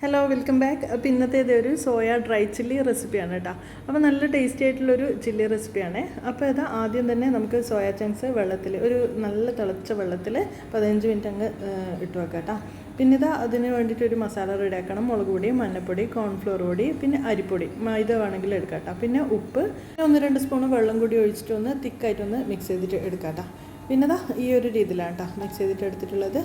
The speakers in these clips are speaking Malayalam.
ഹലോ വെൽക്കം ബാക്ക് അപ്പോൾ ഇന്നത്തേത് ഒരു സോയ ഡ്രൈ ചില്ലി റെസിപ്പിയാണ് കേട്ടോ അപ്പോൾ നല്ല ടേസ്റ്റി ആയിട്ടുള്ളൊരു ചില്ലി റെസിപ്പിയാണ് അപ്പോൾ ഇത് ആദ്യം തന്നെ നമുക്ക് സോയ ചങ്ക്സ് വെള്ളത്തിൽ ഒരു നല്ല തിളച്ച വെള്ളത്തിൽ പതിനഞ്ച് മിനിറ്റ് അങ്ങ് ഇട്ട് വെക്കാം കേട്ടോ പിന്നെ ഇത് അതിന് വേണ്ടിയിട്ട് ഒരു മസാല റെഡിയാക്കണം മുളക് പൊടി മഞ്ഞൾപ്പൊടി കോൺഫ്ലോർ പൊടി പിന്നെ അരിപ്പൊടി മൈദ വേണമെങ്കിൽ എടുക്കാം കേട്ടോ പിന്നെ ഉപ്പ് പിന്നെ ഒന്ന് രണ്ട് സ്പൂൺ വെള്ളം കൂടി ഒഴിച്ചിട്ട് ഒന്ന് തിക്കായിട്ടൊന്ന് മിക്സ് ചെയ്തിട്ട് എടുക്കാം കേട്ടോ പിന്നെ ഈ ഒരു രീതിയിലാണ് കേട്ടോ മിക്സ് ചെയ്തിട്ട് എടുത്തിട്ടുള്ളത്.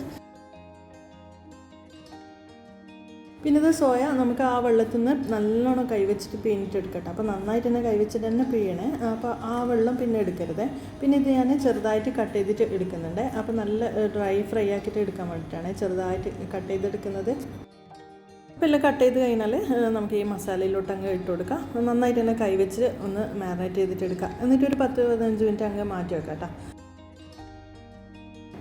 പിന്നെ ഇത് സോയ നമുക്ക് ആ വെള്ളത്തിൽ നിന്ന് നല്ലോണം കൈവച്ചിട്ട് പിഴിഞ്ഞിട്ട് എടുക്കട്ടെ. അപ്പോൾ നന്നായിട്ട് തന്നെ കൈവച്ചിട്ട് തന്നെ പിഴിയണേ. അപ്പോൾ ആ വെള്ളം പിന്നെ എടുക്കരുത്. പിന്നെ ഇത് ഞാൻ ചെറുതായിട്ട് കട്ട് ചെയ്തിട്ട് എടുക്കുന്നുണ്ട്. അപ്പോൾ നല്ല ഡ്രൈ ഫ്രൈ ആക്കിയിട്ട് എടുക്കാൻ വേണ്ടിയിട്ടാണ് ചെറുതായിട്ട് കട്ട് ചെയ്തെടുക്കുന്നത്. അപ്പോൾ എല്ലാം കട്ട് ചെയ്ത് കഴിഞ്ഞാൽ നമുക്ക് ഈ മസാലയിലോട്ട് അങ്ങ് ഇട്ട് കൊടുക്കാം. നന്നായിട്ട് തന്നെ കൈവച്ച് ഒന്ന് മാറിനേറ്റ് ചെയ്തിട്ട് എടുക്കാം. എന്നിട്ട് ഒരു പത്ത് പതിനഞ്ച് മിനിറ്റ് അങ്ങ് മാറ്റി വെക്കാം കേട്ടോ.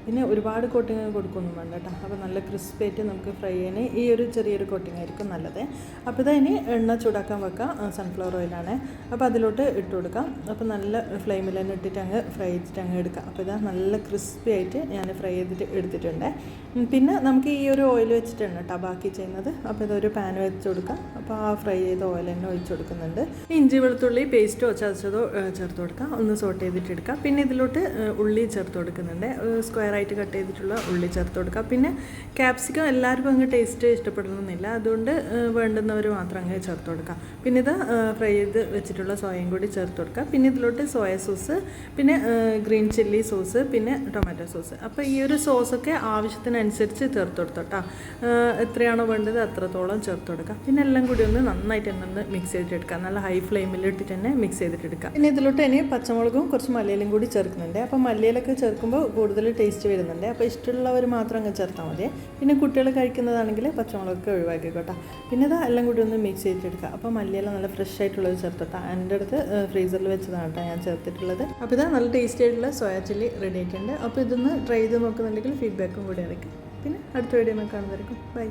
പിന്നെ ഒരുപാട് കോട്ടിങ് കൊടുക്കൊന്നും വേണ്ട കേട്ടോ അപ്പോൾ നല്ല ക്രിസ്പായിട്ട് നമുക്ക് ഫ്രൈ ചെയ്യാൻ ഈ ഒരു ചെറിയൊരു കോട്ടിങ് ആയിരിക്കും നല്ലത്. അപ്പോൾ ഇതതിന് എണ്ണ ചൂടാക്കാൻ വെക്കാം സൺഫ്ലവർ ഓയിലാണ് അപ്പോൾ അതിലോട്ട് ഇട്ട് കൊടുക്കാം. അപ്പോൾ നല്ല ഫ്ലെയിമിൽ തന്നെ ഇട്ടിട്ട് അങ്ങ് ഫ്രൈ ചെയ്തിട്ട് അങ്ങ് എടുക്കാം. അപ്പോൾ ഇതാ നല്ല ക്രിസ്പി ആയിട്ട് ഞാൻ ഫ്രൈ ചെയ്തിട്ട് എടുത്തിട്ടുണ്ട്. പിന്നെ നമുക്ക് ഈ ഒരു ഓയിൽ വെച്ചിട്ടുണ്ട് കേട്ടോ ബാക്കി ചെയ്യുന്നത്. അപ്പോൾ ഇതൊരു പാൻ വെച്ച് കൊടുക്കാം. അപ്പോൾ ആ ഫ്രൈ ചെയ്ത ഓയിൽ തന്നെ ഒഴിച്ച് കൊടുക്കുന്നുണ്ട്. ഇഞ്ചി വെളുത്തുള്ളി പേസ്റ്റോ ചതച്ചതോ ചേർത്ത് കൊടുക്കാം. ഒന്ന് സോട്ട് ചെയ്തിട്ട് എടുക്കാം. പിന്നെ ഇതിലോട്ട് ഉള്ളി ചേർത്ത് കൊടുക്കുന്നുണ്ട്. സ്ക്വയർ ആയിട്ട് കട്ട് ചെയ്തിട്ടുള്ള ഉള്ളി ചേർത്ത് കൊടുക്കുക. പിന്നെ ക്യാപ്സിക്കം എല്ലാവർക്കും അങ്ങ് ടേസ്റ്റ് ഇഷ്ടപ്പെടണമെന്നില്ല. അതുകൊണ്ട് വേണ്ടുന്നവർ മാത്രം അങ്ങ് ചേർത്ത് കൊടുക്കുക. പിന്നെ ഇത് ഫ്രൈ ചെയ്ത് വെച്ചിട്ടുള്ള സോയയും കൂടി ചേർത്ത് കൊടുക്കുക. പിന്നെ ഇതിലോട്ട് സോയ സോസ് പിന്നെ ഗ്രീൻ ചില്ലി സോസ് പിന്നെ ടൊമാറ്റോ സോസ് അപ്പോൾ ഈ ഒരു സോസൊക്കെ ആവശ്യത്തിനനുസരിച്ച് ചേർത്ത് കൊടുത്തോട്ടാ എത്രയാണോ വേണ്ടത് അത്രത്തോളം ചേർത്ത് കൊടുക്കുക. പിന്നെ എല്ലാം കൂടി ഒന്ന് നന്നായിട്ട് തന്നെ ഒന്ന് മിക്സ് ചെയ്തിട്ടെടുക്കാം നല്ല ഹൈ ഫ്ലെയിമിൽ ഇട്ടിട്ട് തന്നെ മിക്സ് ചെയ്തിട്ടെടുക്കാം പിന്നെ ഇതിലോട്ട് ഇനി പച്ചമുളകും കുറച്ച് മല്ലിയിലും കൂടി ചേർക്കുന്നുണ്ട്. അപ്പോൾ മല്ലിയിലൊക്കെ ചേർക്കുമ്പോൾ കൂടുതൽ ടേസ്റ്റ് വരുന്നുണ്ട്. അപ്പോൾ ഇഷ്ടമുള്ളവർ മാത്രം അങ്ങ് ചേർത്താൽ മതി. പിന്നെ കുട്ടികൾ കഴിക്കുന്നതാണെങ്കിൽ പച്ചമുളകൊക്കെ ഒഴിവാക്കിക്കോട്ടെ. പിന്നെ ഇത് എല്ലാം കൂടി ഒന്ന് മിക്സ് ചെയ്തിട്ടെടുക്കുക. അപ്പോൾ മല്ലിയില നല്ല ഫ്രഷ് ആയിട്ടുള്ളത് ചേർത്തോട്ടാ എന്റെ അടുത്ത് ഫ്രീസറിൽ വെച്ചതാണ് കേട്ടോ ഞാൻ ചേർത്തിട്ടുള്ളത്. അപ്പോൾ ഇതാ നല്ല ടേസ്റ്റി ആയിട്ടുള്ള സോയാ ചില്ലി റെഡി ആയിട്ടുണ്ട്. അപ്പോൾ ഇതൊന്ന് ട്രൈ ചെയ്ത് നോക്കുന്നുണ്ടെങ്കിൽ ഫീഡ്ബാക്കും കൂടി അറിയിക്കും പിന്നെ അടുത്ത വീഡിയോ കാണുന്നതായിരിക്കും. ബൈ